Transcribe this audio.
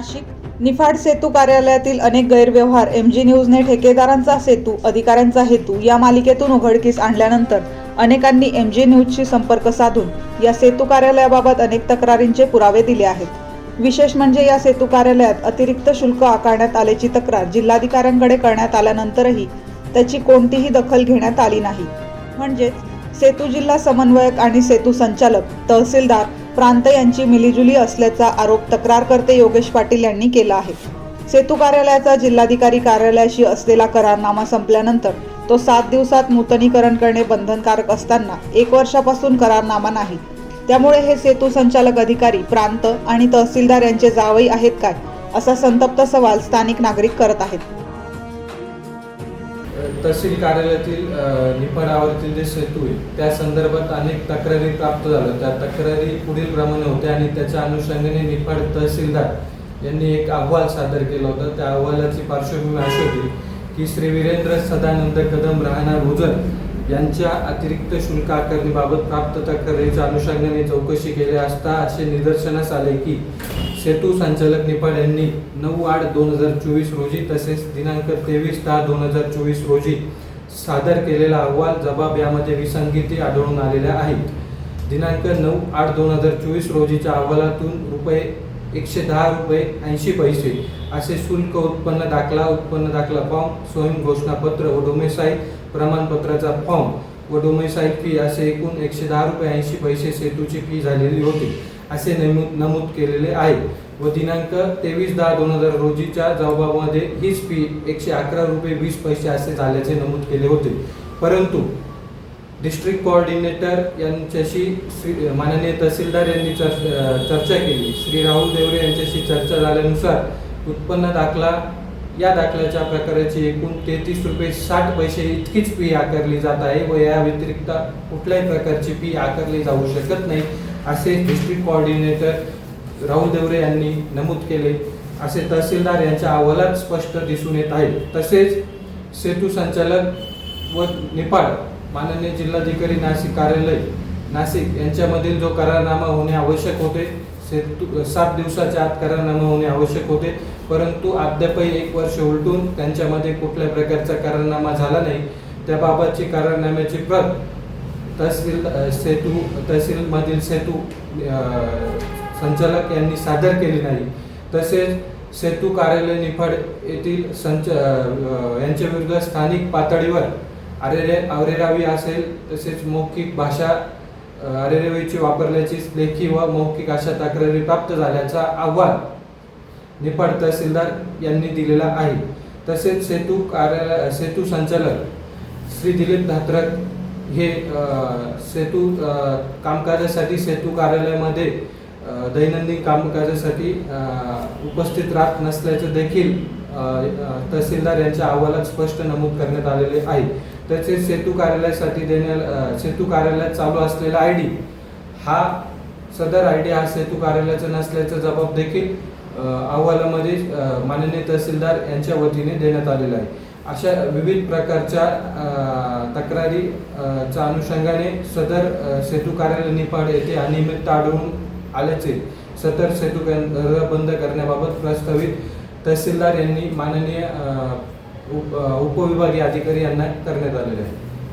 नाशिक. निफाड सेतू कार्यालयातील अनेक गैरव्यवहार एम जी न्यूजने ठेकेदारांचा सेतू अधिकाऱ्यांचा हेतू या मालिकेतून उघडकीस आणल्यानंतर अनेकांनी एम जी न्यूजशी संपर्क साधून या सेतू कार्यालयाबाबत अनेक तक्रारींचे पुरावे दिले आहेत. विशेष म्हणजे या सेतू कार्यालयात अतिरिक्त शुल्क आकारण्यात आल्याची तक्रार जिल्हाधिकाऱ्यांकडे करण्यात आल्यानंतरही त्याची कोणतीही दखल घेण्यात आली नाही. म्हणजेच सेतू जिल्हा समन्वयक आणि सेतू संचालक तहसीलदार प्रांत यांची मिलीजुली असल्याचा आरोप तक्रारकर्ते योगेश पाटील यांनी केला आहे. सेतू कार्यालयाचा जिल्हाधिकारी कार्यालयाशी असलेला करारनामा संपल्यानंतर तो सात दिवसात नूतनीकरण करणे बंधनकारक असताना एक वर्षापासून करारनामा नाही. त्यामुळे हे सेतू संचालक अधिकारी प्रांत आणि तहसीलदार यांचे जावई आहेत काय असा संतप्त सवाल स्थानिक नागरिक करत आहेत. तहसील कार्यालयातील निफाड निफाडावरतील जे सेतू आहे त्या संदर्भात अनेक तक्रारी प्राप्त झाल्या. त्या तक्रारी पुढील प्रमाणे होत्या आणि त्याच्या अनुषंगाने निफाड तहसीलदार यांनी एक अहवाल सादर केला होता. त्या अहवालाची पार्श्वभूमी अशी होती की श्री वीरेंद्र सदानंद कदम राहणार भोजन यांच्या अतिरिक्त शुल्क आकारणीबाबत प्राप्त तक्रारीच्या अनुषंगाने चौकशी केली असता असे निदर्शनास आले की सेतू संचालक निफाड यांनी नऊ आठ दोन हजार चोवीस रोजी तसेच दिनांक तेवीस दहा दोन हजार चोवीस रोजी सादर केलेला अहवाल जबाब यामध्ये विसंगती आढळून आलेल्या आहेत. दिनांक नऊ आठ दोन हजार चोवीस रोजीच्या अहवालातून रुपये एकशे दहा रुपये ऐंशी पैसे असे शुल्क उत्पन्न दाखला उत्पन्न दाखला फॉर्म स्वयं घोषणापत्र व डोमेसाईल प्रमाणपत्राचा फॉर्म व डोमेसाईल फी असे एकूण एकशे दहा रुपये ऐंशी पैसे सेतूची फी झालेली होती. असे नमूद नमूद केलेले आहे. व दिनांक तेवीस दहा दोन हजार रोजीच्या जबाबामध्ये हीच फी एकशे अकरा रुपये वीस पैसे असे झाल्याचे नमूद केले होते. परंतु डिस्ट्रिक्ट कोऑर्डिनेटर यांच्याशी श्री माननीय तहसीलदार यांनी चर्चा केली. श्री राहुल देवरे यांच्याशी चर्चा झाल्यानुसार उत्पन्न दाखला या दाखल्याच्या प्रकाराची एकूण तेहतीस रुपये साठ पैसे इतकीच फी आकारली जात आहे व या व्यतिरिक्त कुठल्याही प्रकारची फी आकारली जाऊ शकत नाही. असे डिस्ट्रिक्ट कोऑर्डिनेटर राहुल देवरे यांनी नमूद केले. असे तहसीलदार यांच्या अहवालात स्पष्ट दिसून येत आहे. तसेच सेतू संचालक व निपाड माननीय जिल्हाधिकारी नाशिक कार्यालय नाशिक यांच्यामधील जो करारनामा होणे आवश्यक होते सेतू सात दिवसाच्या आत करारनामा होणे आवश्यक होते परंतु अद्यापही एक वर्ष उलटून त्यांच्यामध्ये कुठल्या प्रकारचा करारनामा झाला नाही. त्याबाबतची करारनाम्याची प्रत तहसील सेतू तहसीलमधील सेतू संचालक यांनी सादर केली नाही. तसेच सेतू कार्यालय निफाड येथील संच यांच्याविरुद्ध यांच्या विरुद्ध स्थानिक पातळीवर अरेरे अरेरावी असेल तसेच मौखिक भाषा अ, अरेरावीची वापरल्याची लेखी व मौखिक अशा तक्रारी प्राप्त झाल्याचा अहवाल निफाड तहसीलदार यांनी दिलेला आहे. तसेच सेतू कार्यालय सेतू संचालक श्री दिलीप धात्रक हे सेतू कामकाजासाठी सेतू कार्यालयामध्ये दैनंदिन कामकाजासाठी उपस्थित राहत नसल्याचं देखील तहसीलदार यांच्या अहवालात स्पष्ट नमूद करण्यात आलेले आहे. तसेच सेतू कार्यालयासाठी देण्या सेतू कार्यालयात चालू असलेला आय डी हा सदर आय डी हा सेतू कार्यालयाचा नसल्याचा जबाब देखील अहवालामध्ये माननीय तहसीलदार यांच्या वतीने देण्यात आलेला आहे. अशा विविध प्रकारच्या तक्रारी च्या अनुषंगाने सदर सेतू कार्यालय निपाड येथे अनियमित आढळून आल्याचे सदर सेतू बंद करण्याबाबत प्रस्तावित तहसीलदार यांनी माननीय उप उपविभागीय अधिकारी यांना करण्यात आलेले आहे.